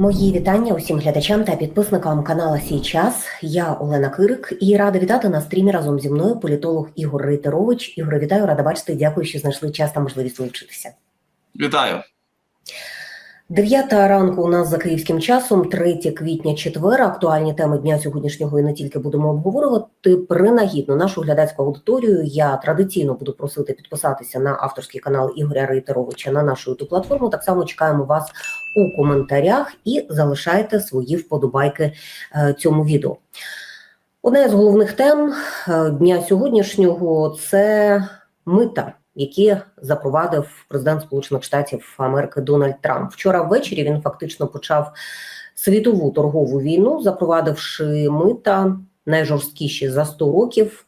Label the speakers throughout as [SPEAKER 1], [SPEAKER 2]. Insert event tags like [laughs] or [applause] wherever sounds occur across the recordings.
[SPEAKER 1] Мої вітання усім глядачам та підписникам канала Сій час. Я Олена Кирик і рада вітати на стрімі разом зі мною політолог Ігор Рейтерович. Ігор, вітаю, рада бачити. Дякую, що знайшли час та можливість долучитися.
[SPEAKER 2] Вітаю.
[SPEAKER 1] Дев'ята ранку у нас за київським часом, 3 квітня, четвер. Актуальні теми дня сьогоднішнього і не тільки будемо обговорювати. Принагідно нашу глядацьку аудиторію. Я традиційно буду просити підписатися на авторський канал Ігоря Рейтеровича на нашу youtube платформу. Так само чекаємо вас у коментарях і залишайте свої вподобайки е, цьому відео. Одна з головних тем е, дня сьогоднішнього це мита які запровадив президент Сполучених Штатів Америки Дональд Трамп. Вчора ввечері він фактично почав світову торгову війну, запровадивши мита найжорсткіші за 100 років.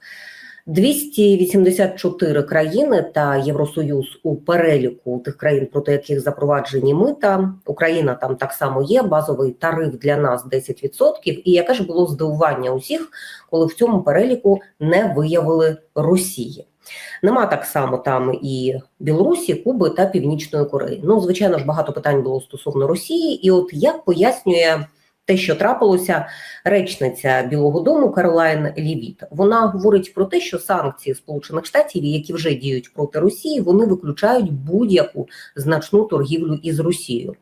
[SPEAKER 1] 284 країни та Євросоюз у переліку тих країн, проти яких запроваджені мита. Україна там так само є. Базовий тариф для нас 10%. І яке ж було здивування усіх, коли в цьому переліку не виявили Росії. Нема так само там і Білорусі, Куби та Північної Кореї. Ну, звичайно ж, багато питань було стосовно Росії, і от як пояснює те, що трапилося, речниця Білого Дому Каролайн Лівіт. Вона говорить про те, що санкції Сполучених Штатів, які вже діють проти Росії, вони виключають будь-яку значну торгівлю із Росією.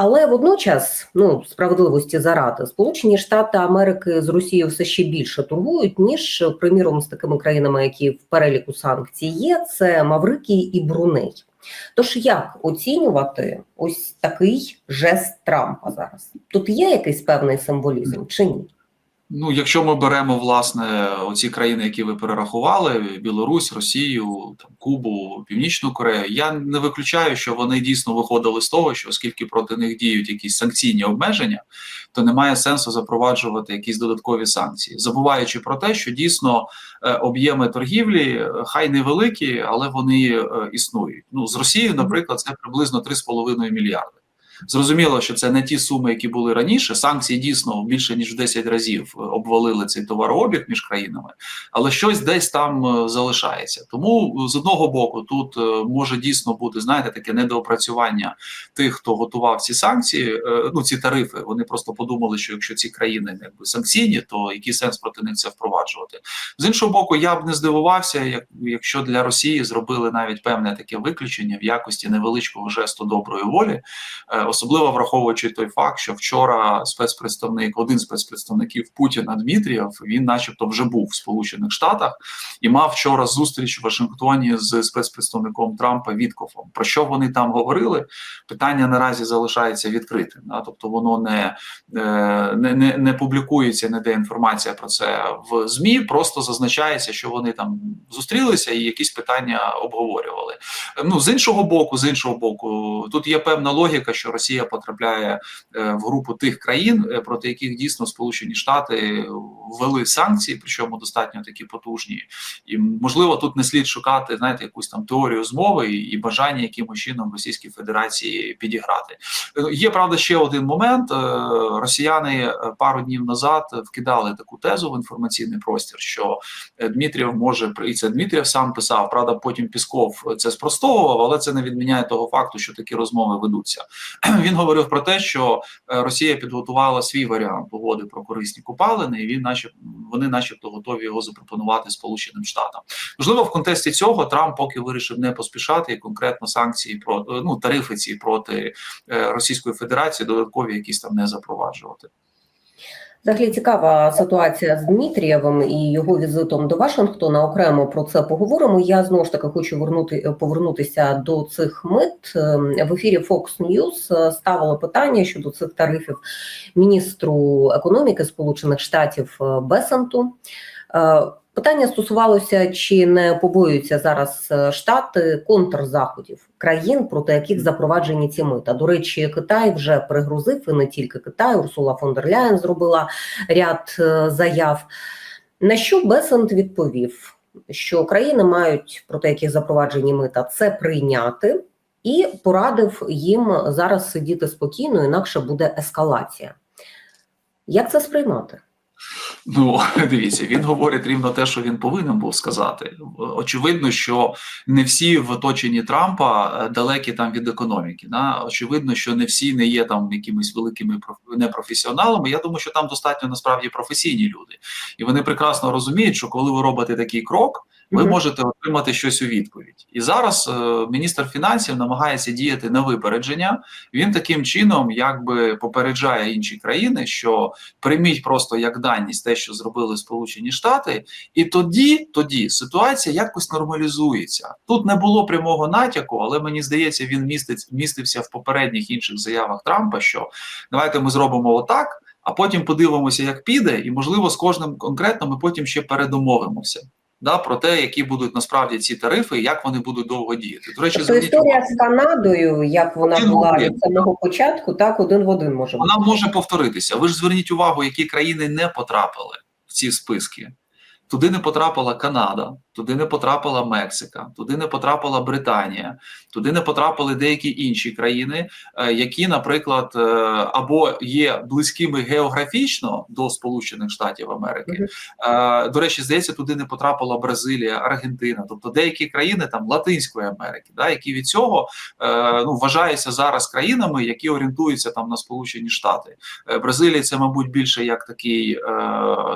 [SPEAKER 1] Але водночас, ну справедливості заради, Сполучені Штати Америки з Росією все ще більше турбують, ніж приміром з такими країнами, які в переліку санкцій є. Це Маврикій і Бруней. Тож як оцінювати ось такий жест Трампа зараз? Тут є якийсь певний символізм чи ні?
[SPEAKER 2] Ну, якщо ми беремо власне оці країни, які ви перерахували: Білорусь, Росію, там Кубу, Північну Корею, я не виключаю, що вони дійсно виходили з того, що оскільки проти них діють якісь санкційні обмеження, то немає сенсу запроваджувати якісь додаткові санкції, забуваючи про те, що дійсно е, об'єми торгівлі е, хай невеликі, але вони е, існують. Ну з Росією, наприклад, це приблизно 3,5 мільярди. Зрозуміло, що це не ті суми, які були раніше. Санкції дійсно більше ніж в 10 разів обвалили цей товарообіг між країнами, але щось десь там е, залишається. Тому з одного боку тут е, може дійсно бути знаєте таке недоопрацювання тих, хто готував ці санкції. Е, ну ці тарифи. Вони просто подумали, що якщо ці країни якби санкційні, то який сенс проти них це впроваджувати? З іншого боку, я б не здивувався, як якщо для Росії зробили навіть певне таке виключення в якості невеличкого жесту доброї волі особливо враховуючи той факт, що вчора спецпредставник, один з спецпредставників Путіна Дмитрієв, він, начебто, вже був в Сполучених Штатах і мав вчора зустріч в Вашингтоні з спецпредставником Трампа Віткофом. Про що вони там говорили? Питання наразі залишається відкритим. Да? Тобто воно не, е, не, не, не публікується ніде інформація про це в змі. Просто зазначається, що вони там зустрілися і якісь питання обговорювали. Ну з іншого боку, з іншого боку, тут є певна логіка, що Росія потрапляє е, в групу тих країн, е, проти яких дійсно Сполучені Штати ввели санкції, причому достатньо такі потужні, і можливо тут не слід шукати знаєте, якусь там теорію змови і бажання якимось чином Російській Федерації підіграти. Е, є правда ще один момент: росіяни пару днів назад вкидали таку тезу в інформаційний простір, що Дмитрієв може і це Дмитрієв сам писав. Правда, потім Пісков це спростовував, але це не відміняє того факту, що такі розмови ведуться. [clears throat] Він говорив про те, що е, Росія підготувала свій варіант угоди про корисні купалини, і він, наче вони, начебто, готові його запропонувати Сполученим Штатам. Можливо, в контексті цього Трамп поки вирішив не поспішати і конкретно санкції про ну тарифи ці проти е, Російської Федерації додаткові якісь там не запроваджувати.
[SPEAKER 1] Взагалі цікава ситуація з Дмитрієвим і його візитом до Вашингтона. Окремо про це поговоримо. Я знову ж таки хочу вернути повернутися до цих мит ем, в ефірі Fox News ставило питання щодо цих тарифів міністру економіки Сполучених Штатів е, Бесанту. Питання стосувалося, чи не побоюються зараз е, штати контрзаходів країн, проти яких запроваджені ці мита. До речі, Китай вже пригрузив і не тільки Китай. Урсула фон дер Ляєн зробила ряд е, заяв. На що Бесент відповів, що країни мають проти яких запроваджені мита це прийняти, і порадив їм зараз сидіти спокійно, інакше буде ескалація. Як це сприймати?
[SPEAKER 2] Ну, [laughs] дивіться, він говорить рівно те, що він повинен був сказати. Очевидно, що не всі в оточенні Трампа е, далекі там від економіки. Да? Очевидно, що не всі не є там якимись великими непрофесіоналами. Я думаю, що там достатньо насправді професійні люди, і вони прекрасно розуміють, що коли ви робите такий крок. Ви можете отримати щось у відповідь, і зараз е, міністр фінансів намагається діяти на випередження. Він таким чином, якби попереджає інші країни, що прийміть просто як даність те, що зробили Сполучені Штати, і тоді, тоді ситуація якось нормалізується. Тут не було прямого натяку, але мені здається, він містить містився в попередніх інших заявах Трампа. Що давайте ми зробимо отак. А потім подивимося, як піде, і можливо з кожним конкретно ми потім ще передомовимося. Да, про те, які будуть насправді ці тарифи, як вони будуть довго діяти. До речі,
[SPEAKER 1] Тобто історія з Канадою, як вона
[SPEAKER 2] Один
[SPEAKER 1] була
[SPEAKER 2] один.
[SPEAKER 1] від самого початку, так один в один може бути.
[SPEAKER 2] вона може повторитися. Ви ж зверніть увагу, які країни не потрапили в ці списки. Туди не потрапила Канада, туди не потрапила Мексика, туди не потрапила Британія, туди не потрапили деякі інші країни, е, які, наприклад, е, або є близькими географічно до Сполучених Штатів Америки. Е, До речі, здається, туди не потрапила Бразилія, Аргентина, тобто деякі країни там Латинської Америки, да, які від цього ну вважаються зараз країнами, які орієнтуються там на Сполучені Штати. Бразилія це, мабуть, більше як такий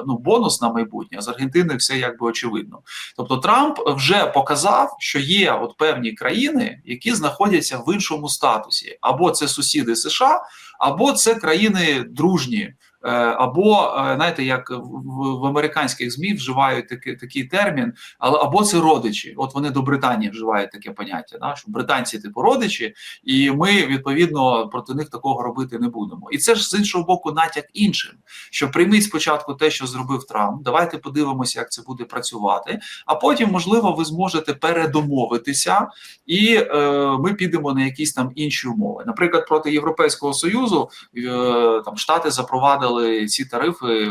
[SPEAKER 2] ну бонус на майбутнє. А з Аргентиною все якби очевидно. Тобто Трамп вже показав, що є от певні країни, які знаходяться в іншому статусі, або це сусіди США, або це країни дружні. Е, Або е, знаєте, як в, в- американських змі вживають такий, такий термін, але або це родичі. От вони до Британії вживають таке поняття, да, що британці типу родичі, і ми відповідно проти них такого робити не будемо. І це ж з іншого боку натяк іншим, що прийміть спочатку те, що зробив Трамп. Давайте подивимося, як це буде працювати. А потім, можливо, ви зможете передомовитися, і е, ми підемо на якісь там інші умови. Наприклад, проти Європейського союзу е, там штати запровадили ці тарифи е,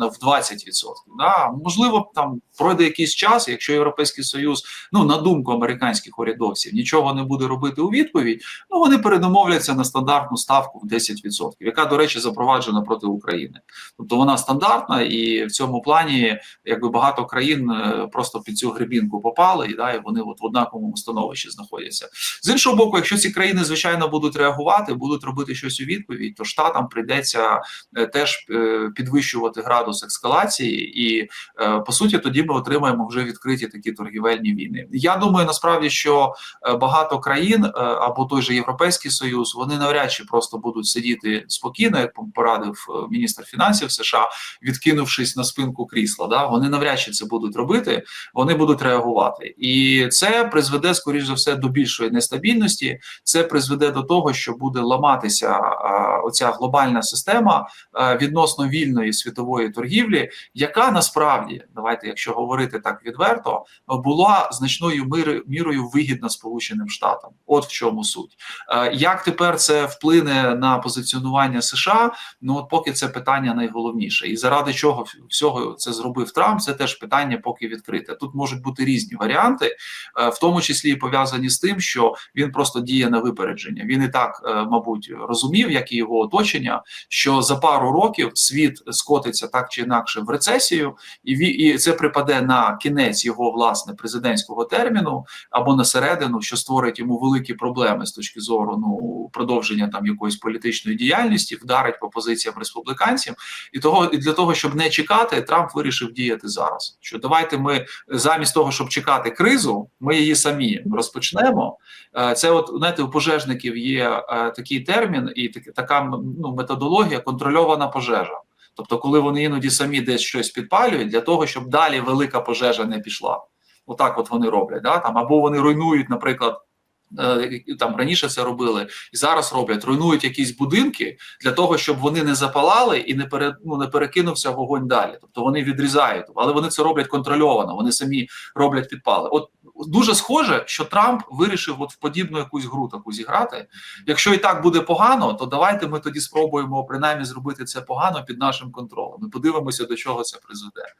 [SPEAKER 2] в 20%. Да? Можливо, там пройде якийсь час, якщо Європейський Союз, ну на думку американських урядовців, нічого не буде робити у відповідь. Ну вони передомовляться на стандартну ставку в 10%, яка, до речі, запроваджена проти України. Тобто вона стандартна, і в цьому плані якби багато країн е, просто під цю грибінку попали, і да, і вони от в однаковому становищі знаходяться. З іншого боку, якщо ці країни звичайно будуть реагувати, будуть робити щось у відповідь, то штатам прийдеться е, теж е, підвищувати градус ескалації, і е, по суті, тоді ми отримаємо вже відкриті такі торгівельні війни. Я думаю, насправді, що е, багато країн або той же Європейський Союз вони навряд чи просто будуть сидіти спокійно, як порадив міністр фінансів США, відкинувшись на спинку крісла. Да, вони навряд чи це будуть робити, вони будуть реагувати, і це призведе скоріш за все до більшої нестабільності. Це призведе до того, що буде ламатися оця глобальна система відносно вільної світової торгівлі, яка насправді давайте, якщо говорити так відверто, була значною мірою вигідна Сполученим Штатам. От в чому суть. Е, Як тепер це вплине на позиціонування США? Ну от поки це питання найголовніше, і заради чого всього це зробив Трамп, це теж питання поки відкрите. Тут можуть бути різні варіанти, е, в тому числі пов'язані з тим, що він просто діє на випередження. Він і так, е, мабуть, розумів, як і його оточення, що за пару років світ скотиться так чи інакше в рецесію, і і це припаде на кінець його власне президентського терміну або на середину, що створить йому великі проблеми з точки зору ну продовження там якоїсь політичної діяльності, вдарить по позиціям республіканців, і того і для того, щоб не чекати, Трамп вирішив діяти зараз. Що давайте ми замість того, щоб чекати кризу, ми її самі розпочнемо. Е, Це, от знаєте, у пожежників є е, такий термін і така ну, методологія контрольована пожежа. Тобто, коли вони іноді самі десь щось підпалюють для того, щоб далі велика пожежа не пішла. Отак, от вони роблять. Да? Там або вони руйнують, наприклад. Е, Там раніше це робили і зараз роблять, руйнують якісь будинки для того, щоб вони не запалали і не пере, ну, не перекинувся вогонь далі. Тобто вони відрізають, але вони це роблять контрольовано. Вони самі роблять підпали. От дуже схоже, що Трамп вирішив от в подібну якусь гру таку зіграти. Якщо і так буде погано, то давайте ми тоді спробуємо принаймні зробити це погано під нашим контролем. Ми подивимося, до чого це призведе.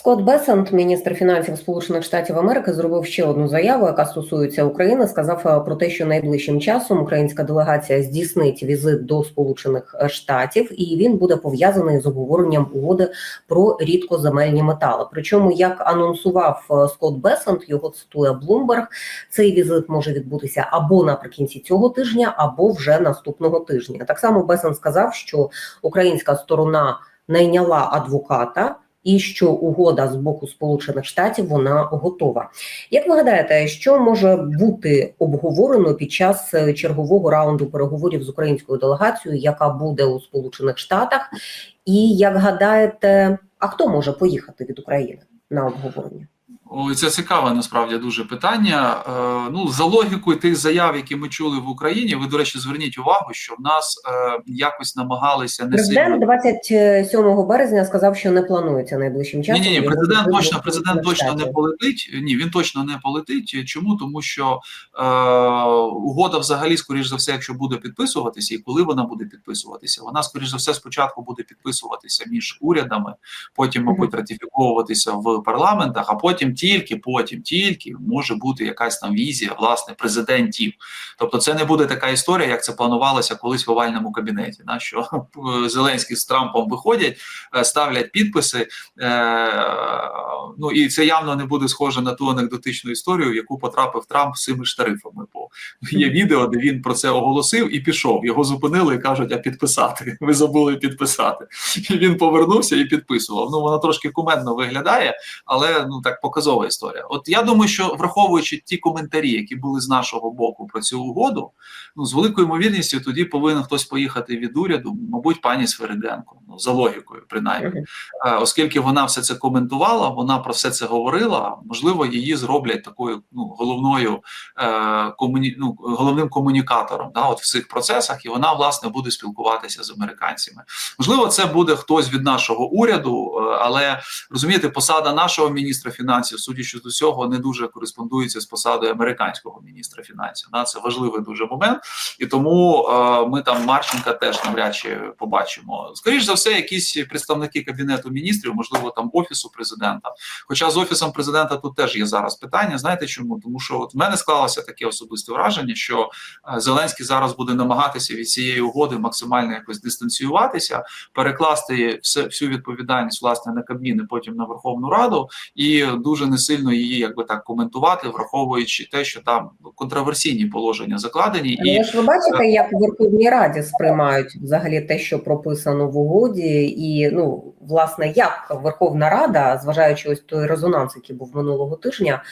[SPEAKER 1] Скотт Бесент, міністр фінансів Сполучених Штатів Америки, зробив ще одну заяву, яка стосується України. Сказав е, про те, що найближчим часом українська делегація здійснить візит до Сполучених Штатів, і він буде пов'язаний з обговоренням угоди про рідкоземельні метали. Причому, як анонсував е, Скотт Бесент, його цитує Bloomberg, цей візит може відбутися або наприкінці цього тижня, або вже наступного тижня. Так само Бесент сказав, що українська сторона найняла адвоката і що угода з боку Сполучених Штатів вона готова. Як ви гадаєте, що може бути обговорено під час е, чергового раунду переговорів з українською делегацією, яка буде у Сполучених Штатах? І як гадаєте, а хто може поїхати від України на обговорення?
[SPEAKER 2] Ой, це цікаве насправді дуже питання. Е, ну, за логікою тих заяв, які ми чули в Україні, ви, до речі, зверніть увагу, що в нас е, якось намагалися не
[SPEAKER 1] Президент
[SPEAKER 2] сильно
[SPEAKER 1] 27 березня сказав, що не планується найближчим часом.
[SPEAKER 2] ні, ні,
[SPEAKER 1] його
[SPEAKER 2] президент точно президент точно не полетить. Ні, він точно не полетить. Чому? Тому що е, угода, взагалі, скоріш за все, якщо буде підписуватися, і коли вона буде підписуватися, вона скоріш за все спочатку буде підписуватися між урядами, потім, мабуть, ратифіковуватися в парламентах, а потім тільки потім, тільки може бути якась там візія власне президентів. Тобто, це не буде така історія, як це планувалося колись в овальному кабінеті. На що Зеленський з Трампом виходять, е, ставлять підписи. Е, ну і це явно не буде схоже на ту анекдотичну історію, в яку потрапив Трамп з цими ж тарифами. Бо є відео, де він про це оголосив і пішов. Його зупинили і кажуть: а підписати. Ви забули підписати. І він повернувся і підписував. Ну воно трошки кумедно виглядає, але ну так показова історія. От я думаю, що враховуючи ті коментарі, які були з нашого боку про цю угоду, ну з великою ймовірністю тоді повинен хтось поїхати від уряду, мабуть, пані Свериденко, ну за логікою, принаймні. Оскільки вона все це коментувала, вона про все це говорила. Можливо, її зроблять такою ну головною е, комуні... ну, головним комунікатором да, от в цих процесах, і вона власне буде спілкуватися з американцями. Можливо, це буде хтось від нашого уряду, е, але розумієте, посада нашого міністра фінансів, судячи з усього, не дуже кореспондується з посадою американського міністра фінансів. Да, це важливий дуже момент, і тому е, ми там Марченка теж навряд чи побачимо. Скоріше за все, якісь представники кабінету міністрів, можливо, там офісу президента. Хоча з офісом президента тут теж є зараз питання. Знаєте чому? Тому що от в мене склалося таке особисте враження, що е, Зеленський зараз буде намагатися від цієї угоди максимально якось дистанціюватися, перекласти все всю відповідальність власне на Кабмін і потім на Верховну Раду, і дуже не сильно її якби так коментувати, враховуючи те, що там контроверсійні положення закладені, і
[SPEAKER 1] ж ви бачите, як в Верховній Раді сприймають взагалі те, що прописано в угоді, і ну власне як Верховна Рада, зважаючи ось той резонанс, який був минулого тижня,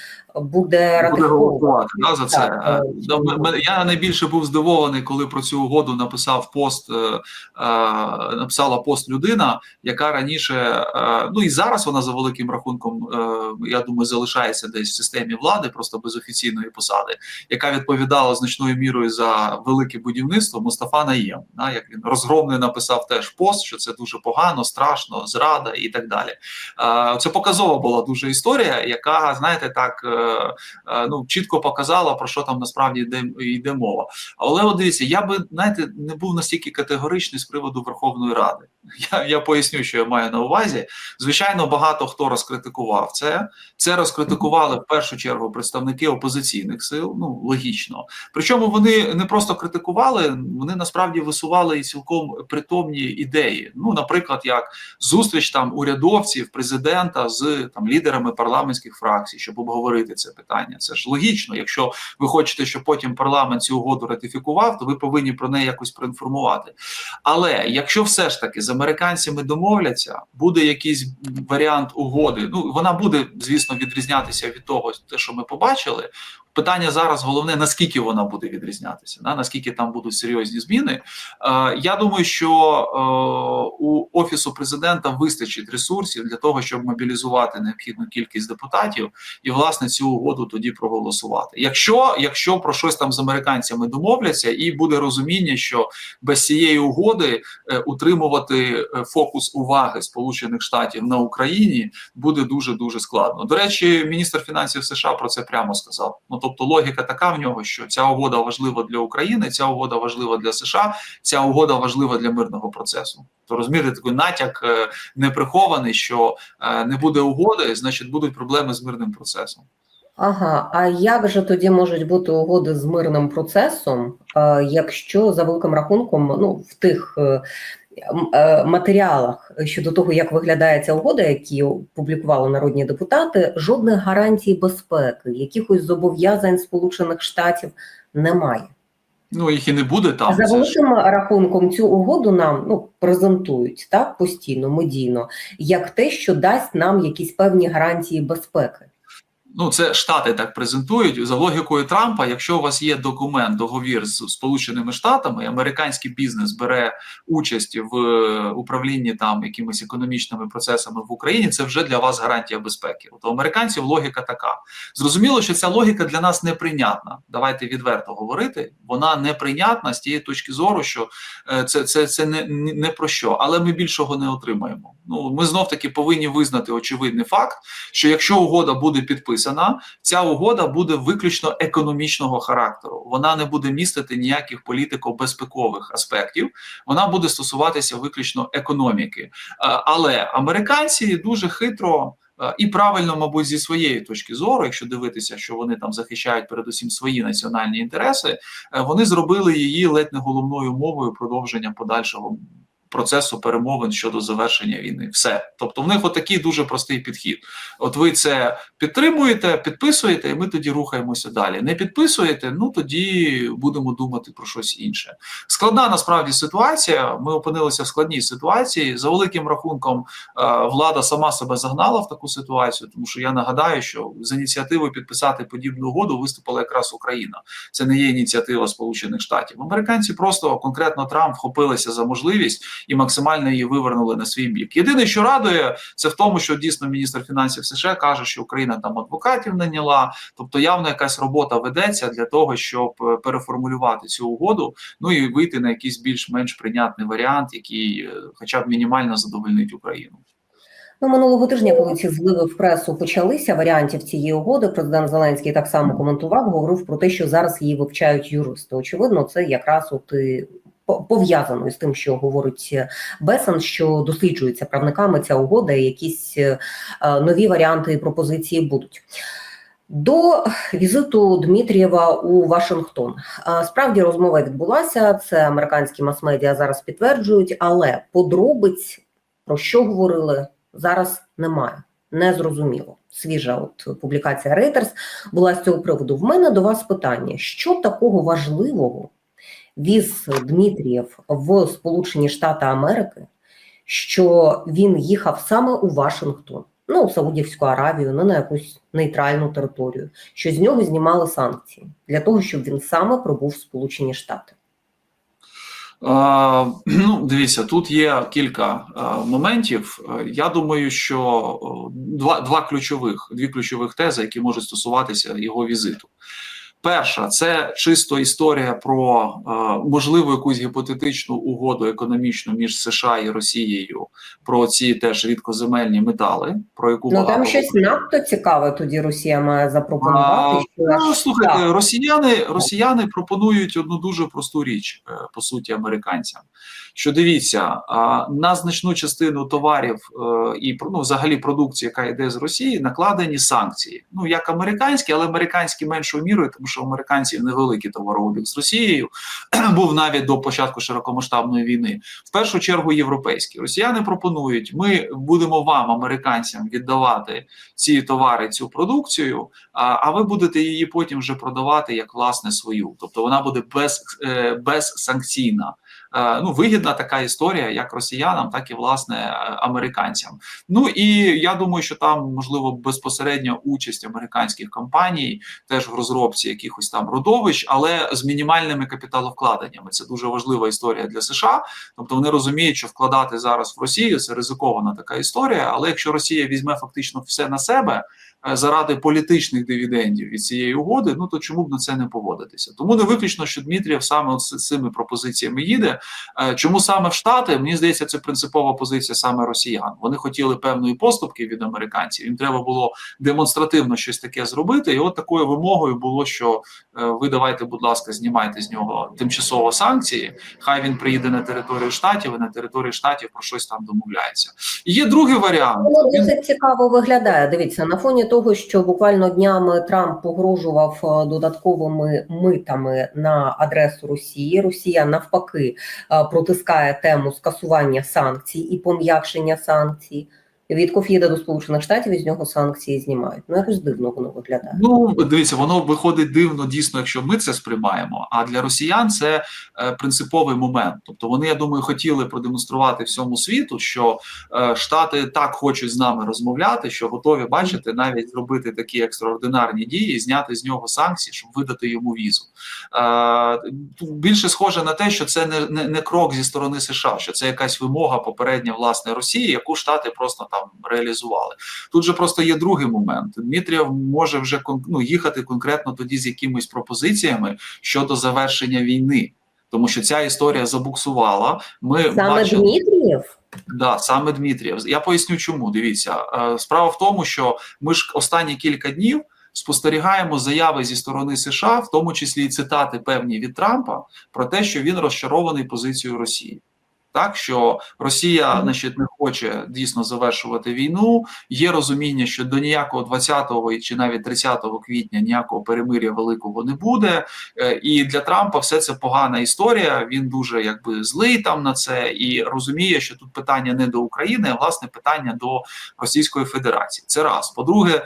[SPEAKER 1] буде ратифіковувати.
[SPEAKER 2] да, за це.
[SPEAKER 1] Так,
[SPEAKER 2] Е,
[SPEAKER 1] е,
[SPEAKER 2] Я найбільше був здивований, коли про цю угоду написав пост, е, написала пост людина, яка раніше, ну і зараз вона за великим рахунком, я думаю, залишається десь в системі влади, просто без офіційної посади, яка відповідала значною мірою за велике будівництво Мустафа Наєм. Да, як він розгромний написав теж пост, що це дуже погано, страшно, зрада і так далі. Це показова була дуже історія, яка, знаєте, так ну чітко показала про що там насправді йде, йде мова. Але от дивіться, я би знаєте, не був настільки категоричний з приводу Верховної Ради. Я, я поясню, що я маю на увазі. Звичайно, багато хто розкритикував це. Це розкритикували в першу чергу представники опозиційних сил. Ну логічно. Причому вони не просто критикували, вони насправді висували і цілком притомні ідеї. Ну, наприклад, як зустріч там урядовців, президента з там лідерами парламентських фракцій, щоб обговорити це питання. Це ж логічно. Якщо ви хочете, щоб потім парламент цю угоду ратифікував, то ви повинні про неї якось проінформувати. Але якщо все ж таки з американцями домовляться, буде якийсь варіант угоди. Ну вона буде, звісно, відрізнятися від того, те, що ми побачили. Питання зараз головне наскільки вона буде відрізнятися, да? наскільки там будуть серйозні зміни. Е, я думаю, що е, у офісу президента вистачить ресурсів для того, щоб мобілізувати необхідну кількість депутатів і власне цю угоду тоді проголосувати. Якщо якщо про щось там з американцями домовляться, і буде розуміння, що без цієї угоди е, утримувати фокус уваги Сполучених Штатів на Україні буде дуже дуже складно. До речі, міністр фінансів США про це прямо сказав. Ну тобто логіка така в нього, що ця угода важлива для України, ця угода важлива для США, ця угода важлива для мирного процесу. То розумієте, такий натяк е, неприхований, що е, не буде угоди, значить будуть проблеми з мирним процесом.
[SPEAKER 1] Ага, а як же тоді можуть бути угоди з мирним процесом, е, якщо за великим рахунком, ну в тих матеріалах щодо того, як виглядає ця угода, які публікували народні депутати, жодних гарантій безпеки, якихось зобов'язань Сполучених Штатів немає.
[SPEAKER 2] Ну їх і не буде там.
[SPEAKER 1] За великим рахунком цю угоду нам ну презентують так постійно, медійно, як те, що дасть нам якісь певні гарантії безпеки.
[SPEAKER 2] Ну, це Штати так презентують за логікою Трампа. Якщо у вас є документ, договір з Сполученими Штатами, американський бізнес бере участь в е, управлінні там якимись економічними процесами в Україні, це вже для вас гарантія безпеки. От у американців логіка така. Зрозуміло, що ця логіка для нас неприйнятна. Давайте відверто говорити. Вона неприйнятна з тієї точки зору, що е, це, це, це не, не про що, але ми більшого не отримаємо. Ну ми знов таки повинні визнати очевидний факт, що якщо угода буде підписана, ця угода буде виключно економічного характеру. Вона не буде містити ніяких політико-безпекових аспектів. Вона буде стосуватися виключно економіки. Е, Але американці дуже хитро. е, І правильно, мабуть, зі своєї точки зору, якщо дивитися, що вони там захищають передусім свої національні інтереси, е, вони зробили її ледь не головною мовою продовження подальшого процесу перемовин щодо завершення війни. Все, тобто, в них отакий дуже простий підхід. От ви це підтримуєте, підписуєте, і ми тоді рухаємося далі. Не підписуєте, ну тоді будемо думати про щось інше. Складна насправді ситуація. Ми опинилися в складній ситуації. За великим рахунком, е, влада сама себе загнала в таку ситуацію, тому що я нагадаю, що з ініціативою підписати подібну угоду виступила якраз Україна. Це не є ініціатива Сполучених Штатів. Американці просто конкретно Трамп вхопилися за можливість і максимально її вивернули на свій бік. Єдине, що радує, це в тому, що дійсно міністр фінансів США каже, що Україна там адвокатів наняла, тобто явно якась робота ведеться для того, щоб е, переформулювати цю угоду, ну і вийти на якийсь більш-менш прийнятний варіант, який, е, хоча б мінімально задовольнить Україну.
[SPEAKER 1] Ну, минулого тижня, коли ці зливи в пресу почалися, варіантів цієї угоди, президент Зеленський так само коментував, говорив про те, що зараз її вивчають юристи. Очевидно, це якраз от і по- пов'язано з тим, що говорить Бесен, що досліджується правниками ця угода, і якісь е, нові варіанти і пропозиції будуть. До візиту Дмитрієва у Вашингтон справді розмова відбулася. Це американські мас-медіа зараз підтверджують, але подробиць про що говорили зараз немає. Не зрозуміло. Свіжа от публікація Reuters була з цього приводу. В мене до вас питання: що такого важливого віз Дмитрієв в Сполучені Штати Америки, що він їхав саме у Вашингтон, ну у Саудівську Аравію, не на якусь нейтральну територію, що з нього знімали санкції для того, щоб він саме пробув в Сполучені Штати.
[SPEAKER 2] Е, [clears throat] ну, дивіться, тут є кілька е, моментів. Я думаю, що два, два ключових, дві ключових тези, які можуть стосуватися його візиту. Перша це чисто історія про е, можливу якусь гіпотетичну угоду економічну між США і Росією про ці теж рідкоземельні метали, про яку
[SPEAKER 1] Ну там щось надто цікаве тоді Росія має запропонувати. що
[SPEAKER 2] Ну, слухайте,
[SPEAKER 1] так.
[SPEAKER 2] росіяни, росіяни пропонують одну дуже просту річ, е, по суті, американцям. Що дивіться, а, на значну частину товарів е, і ну, взагалі продукції, яка йде з Росії, накладені санкції. Ну як американські, але американські меншою мірою, тому що американців невеликий товарообіг з Росією [clears throat] був навіть до початку широкомасштабної війни. В першу чергу європейські росіяни пропонують: ми будемо вам, американцям, віддавати ці товари, цю продукцію, а, ви будете її потім вже продавати як власне свою. Тобто вона буде без, е, безсанкційна. Е, Ну, вигідна така історія, як росіянам, так і власне е, американцям. Ну і я думаю, що там можливо безпосередня участь американських компаній теж в розробці якихось там родовищ, але з мінімальними капіталовкладеннями. Це дуже важлива історія для США. Тобто вони розуміють, що вкладати зараз в Росію це ризикована така історія. Але якщо Росія візьме фактично все на себе е, заради політичних дивідендів від цієї угоди, ну то чому б на це не поводитися? Тому не виключно, що Дмитрієв саме з цими пропозиціями їде. Е, Чому саме в Штати? Мені здається, це принципова позиція саме росіян. Вони хотіли певної поступки від американців. Їм треба було демонстративно щось таке зробити. І от такою вимогою було, що е, ви давайте, будь ласка, знімайте з нього тимчасово санкції. Хай він приїде на територію штатів і на території штатів про щось там домовляється. І є другий варіант.
[SPEAKER 1] Воно
[SPEAKER 2] Він
[SPEAKER 1] досить цікаво виглядає. Дивіться, на фоні того, що буквально днями Трамп погрожував е, додатковими митами на адресу Росії. Росія навпаки протискає тему скасування санкцій і пом'якшення санкцій. Вітков їде до Сполучених Штатів і з нього санкції знімають. Ну якось дивно воно виглядає.
[SPEAKER 2] Ну, дивіться, воно виходить дивно дійсно, якщо ми це сприймаємо. А для росіян це е, принциповий момент. Тобто вони, я думаю, хотіли продемонструвати всьому світу, що е, Штати так хочуть з нами розмовляти, що готові бачити навіть зробити такі екстраординарні дії, зняти з нього санкції, щоб видати йому візу. Е, більше схоже на те, що це не, не, не крок зі сторони США, що це якась вимога попередня власне Росії, яку Штати просто там реалізували. Тут же просто є другий момент. Дмитрієв може вже ну, їхати конкретно тоді з якимись пропозиціями щодо завершення війни. Тому що ця історія забуксувала. Ми
[SPEAKER 1] Саме
[SPEAKER 2] бачили,
[SPEAKER 1] Дмитрієв
[SPEAKER 2] да, саме Дмитрієв. Я поясню, чому. Дивіться, е, справа в тому, що ми ж останні кілька днів спостерігаємо заяви зі сторони США, в тому числі і цитати певні від Трампа, про те, що він розчарований позицією Росії. Так, що Росія, значить, не хоче дійсно завершувати війну. Є розуміння, що до ніякого 20 чи навіть 30 квітня ніякого перемиря великого не буде. Е, І для Трампа все це погана історія. Він дуже якби злий там на це і розуміє, що тут питання не до України, а власне питання до Російської Федерації. Це раз. По-друге, е,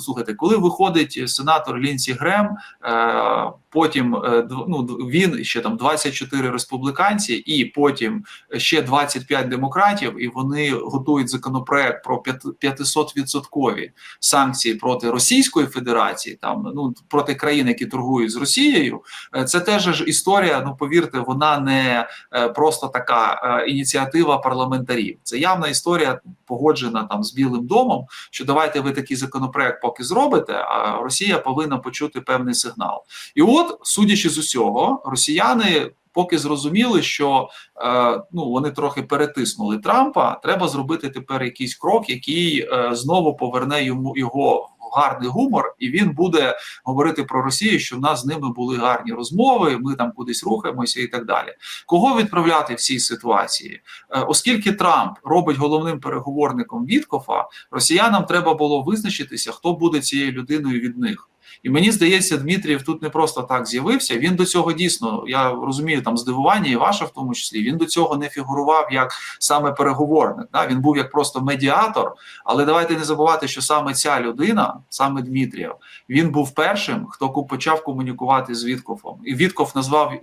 [SPEAKER 2] слухайте, коли виходить сенатор Лінсі Грем, е, потім ну, він ще там 24 республіканці, і потім ще 25 демократів, і вони готують законопроект про 500 відсоткові санкції проти Російської Федерації, там ну проти країн, які торгують з Росією. Е, Це теж історія. Ну повірте, вона не е, просто така е, ініціатива парламентарів. Це явна історія, погоджена там з Білим домом. Що давайте ви такий законопроект поки зробите, а Росія повинна почути певний сигнал. І от, судячи з усього, росіяни. Поки зрозуміли, що е, ну вони трохи перетиснули Трампа, треба зробити тепер якийсь крок, який е, знову поверне йому його гарний гумор, і він буде говорити про Росію, що в нас з ними були гарні розмови. Ми там кудись рухаємося і так далі. Кого відправляти в цій ситуації? Е, оскільки Трамп робить головним переговорником Віткофа, росіянам треба було визначитися, хто буде цією людиною від них. І мені здається, Дмитрієв тут не просто так з'явився. Він до цього дійсно, я розумію, там здивування, і ваше в тому числі. Він до цього не фігурував як саме переговорник. Да? Він був як просто медіатор. Але давайте не забувати, що саме ця людина, саме Дмитрієв, він був першим, хто почав комунікувати з Віткофом. І Віткоф назвав е,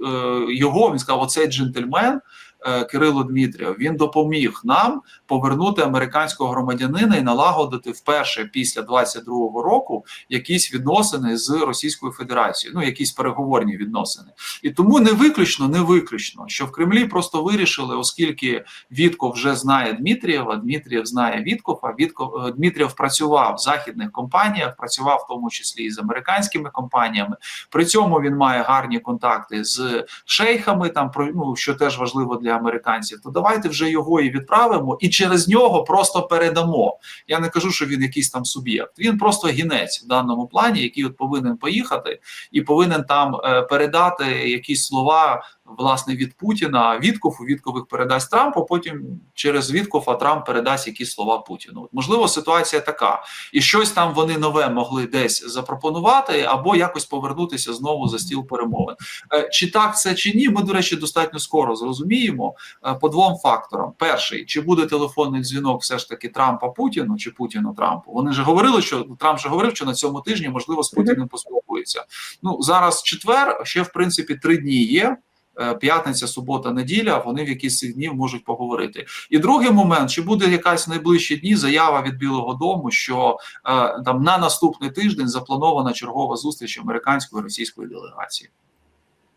[SPEAKER 2] його. Він сказав: оцей джентльмен. Е, Кирило Дмитрієв, він допоміг нам повернути американського громадянина і налагодити вперше після 22-го року якісь відносини з Російською Федерацією, ну якісь переговорні відносини. І тому не виключно, не виключно, що в Кремлі просто вирішили, оскільки Вітков вже знає Дмитрієва, Дмитрієв знає Віткова. Вітков е, Дмитрієв працював в західних компаніях, працював в тому числі і з американськими компаніями. При цьому він має гарні контакти з шейхами, там про ну що теж важливо для американців. То давайте вже його і відправимо, і через нього просто передамо. Я не кажу, що він якийсь там суб'єкт. Він просто гінець в даному плані, який от повинен поїхати і повинен там е, передати якісь слова. Власне від Путіна Віткофу, Вітков їх передасть Трампу. Потім через Віткофа Трамп передасть якісь слова Путіну. От, можливо, ситуація така, і щось там вони нове могли десь запропонувати, або якось повернутися знову за стіл перемовин. Е, Чи так це чи ні? Ми, до речі, достатньо скоро зрозуміємо е, по двом факторам: перший чи буде телефонний дзвінок, все ж таки Трампа Путіну чи Путіну Трампу. Вони ж говорили, що Трамп же говорив, що на цьому тижні можливо з Путіним поспілкується. Ну зараз четвер, ще в принципі три дні є. Е, П'ятниця, субота, неділя, вони в якісь днів можуть поговорити. І другий момент: чи буде якась в найближчі дні заява від Білого Дому, що е, там на наступний тиждень запланована чергова зустріч американської і російської делегації.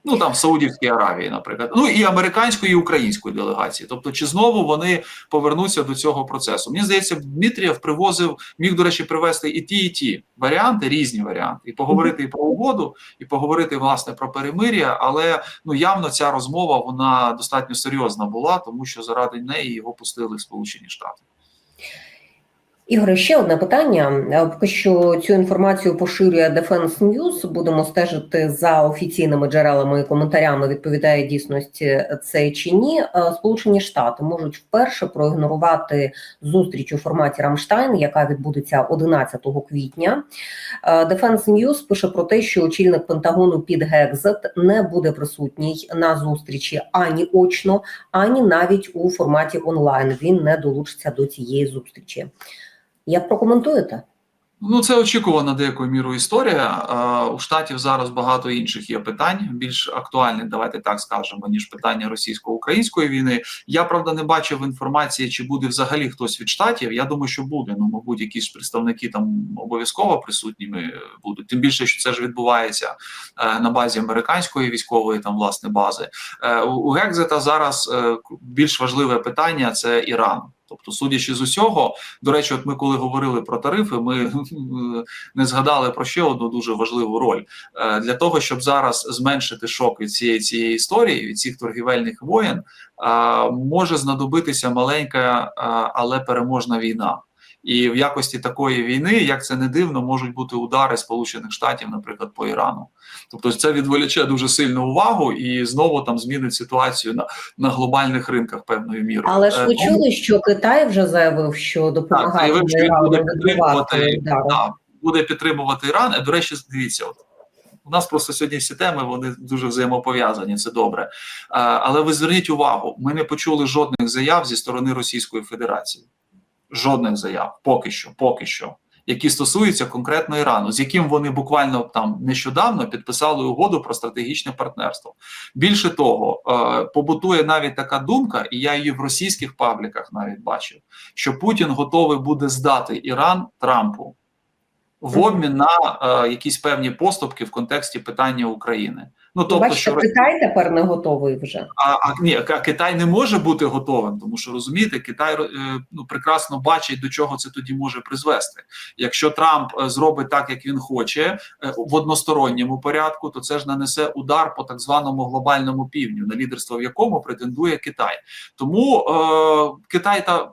[SPEAKER 2] Ну там в Саудівській Аравії, наприклад, ну і американської, і української делегації. Тобто, чи знову вони повернуться до цього процесу? Мені здається, Дмитрієв привозив, міг до речі, привезти і ті, і ті варіанти, різні варіанти, і поговорити і про угоду, і поговорити власне про перемир'я. Але ну явно ця розмова вона достатньо серйозна була, тому що заради неї його пустили в Сполучені Штати.
[SPEAKER 1] Ігоре, ще одне питання. Е, Поки що цю інформацію поширює Defense News. Будемо стежити за офіційними джерелами і коментарями. Відповідає дійсності це чи ні. Е, Сполучені Штати можуть вперше проігнорувати зустріч у форматі Рамштайн, яка відбудеться 11 квітня. Е, Defense News пише про те, що очільник Пентагону Піт Гекзет не буде присутній на зустрічі ані очно, ані навіть у форматі онлайн. Він не долучиться до цієї зустрічі. Як прокоментуєте?
[SPEAKER 2] Ну, це очікувана деякою мірою історія. У штатів зараз багато інших є питань, більш актуальних, давайте так скажемо, ніж питання російсько-української війни. Я правда не бачив інформації, чи буде взагалі хтось від штатів. Я думаю, що буде. Ну, мабуть, якісь представники там обов'язково присутніми будуть. Тим більше, що це ж відбувається е, на базі американської військової там власне бази. Е, У у Гекзета зараз е, більш важливе питання це Іран. Тобто, судячи з усього, до речі, от ми коли говорили про тарифи, ми не згадали про ще одну дуже важливу роль Е, для того, щоб зараз зменшити шок від цієї цієї історії, від цих торгівельних воєн, е, може знадобитися маленька, е, але переможна війна. І в якості такої війни, як це не дивно, можуть бути удари Сполучених Штатів, наприклад, по Ірану. Тобто, це відволіче дуже сильну увагу і знову там змінить ситуацію на, на глобальних ринках певною мірою.
[SPEAKER 1] Але ж ви
[SPEAKER 2] Е,
[SPEAKER 1] чули, що Китай вже заявив, що допомагає
[SPEAKER 2] заявив, що він буде підтримувати,
[SPEAKER 1] удари.
[SPEAKER 2] да, буде підтримувати Іран. Е, До речі, дивіться, от у нас просто сьогодні всі теми вони дуже взаємопов'язані. Це добре. Е, але ви зверніть увагу, ми не почули жодних заяв зі сторони Російської Федерації. Жодних заяв, поки що, поки що. Які стосуються конкретно Ірану, з яким вони буквально там нещодавно підписали угоду про стратегічне партнерство. Більше того, е, побутує навіть така думка, і я її в російських пабліках навіть бачив, що Путін готовий буде здати Іран Трампу в обмін на е, якісь певні поступки в контексті питання України. Ну тобто,
[SPEAKER 1] Бачите,
[SPEAKER 2] що
[SPEAKER 1] Китай тепер не готовий вже.
[SPEAKER 2] а, а ні, а Китай не може бути готовим, тому що розумієте, Китай е, ну прекрасно бачить, до чого це тоді може призвести. Якщо Трамп е, зробить так, як він хоче, е, в односторонньому порядку, то це ж нанесе удар по так званому глобальному півдню, на лідерство в якому претендує Китай. Тому е, Китай та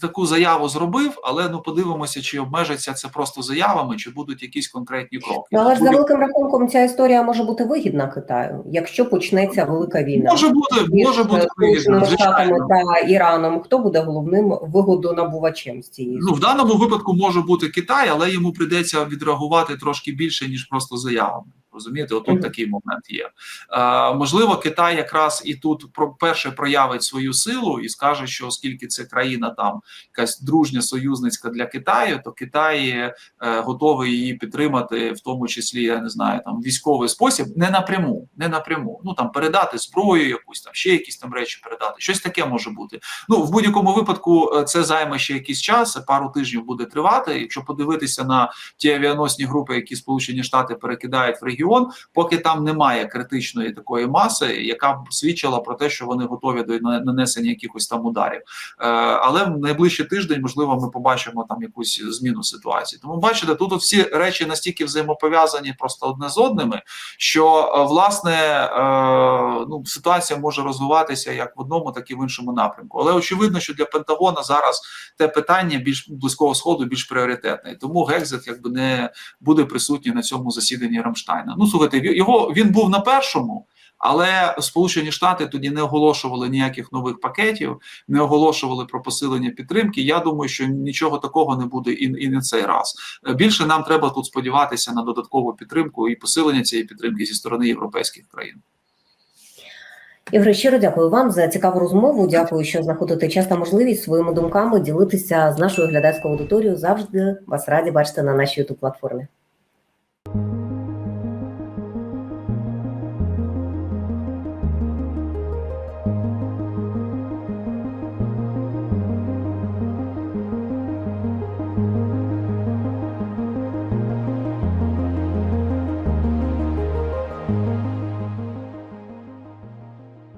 [SPEAKER 2] таку заяву зробив, але ну подивимося, чи обмежиться це просто заявами, чи будуть якісь конкретні кроки.
[SPEAKER 1] Ну, але ж за великим рахунком ця історія може бути вигідна Китаю, якщо почнеться велика війна.
[SPEAKER 2] може бути,
[SPEAKER 1] між
[SPEAKER 2] може бути вигідно,
[SPEAKER 1] Штатами та Іраном. Хто буде головним вигодонабувачем з цієї?
[SPEAKER 2] Ну в даному випадку може бути Китай, але йому прийдеться відреагувати трошки більше ніж просто заявами. Розумієте, отут такий момент є. Е, можливо, Китай якраз і тут про перше проявить свою силу і скаже, що оскільки це країна там якась дружня союзницька для Китаю, то Китай е, готовий її підтримати, в тому числі я не знаю, там військовий спосіб, не напряму, не напряму. Ну там передати зброю, якусь там ще якісь там речі передати. Щось таке може бути. Ну в будь-якому випадку е, це займе ще якийсь час, пару тижнів буде тривати. Якщо подивитися на ті авіаносні групи, які Сполучені Штати перекидають в регіон, поки там немає критичної такої маси, яка б свідчила про те, що вони готові до нанесення якихось там ударів. Е, але в найближчий тиждень, можливо, ми побачимо там якусь зміну ситуації. Тому бачите, тут всі речі настільки взаємопов'язані просто одне з одними, що е, власне е, ну, ситуація може розвиватися як в одному, так і в іншому напрямку. Але очевидно, що для Пентагона зараз те питання більш близького сходу більш пріоритетне. Тому Гекзет якби не буде присутній на цьому засіданні Рамштайна. Ну слухайте, його він був на першому. Але Сполучені Штати тоді не оголошували ніяких нових пакетів, не оголошували про посилення підтримки. Я думаю, що нічого такого не буде і, і не цей раз. Е, Більше нам треба тут сподіватися на додаткову підтримку і посилення цієї підтримки зі сторони європейських країн.
[SPEAKER 1] Ігор, щиро дякую вам за цікаву розмову. Дякую, що знаходите час та можливість своїми думками ділитися з нашою глядацькою аудиторією. Завжди вас раді бачити на нашій youtube платформі.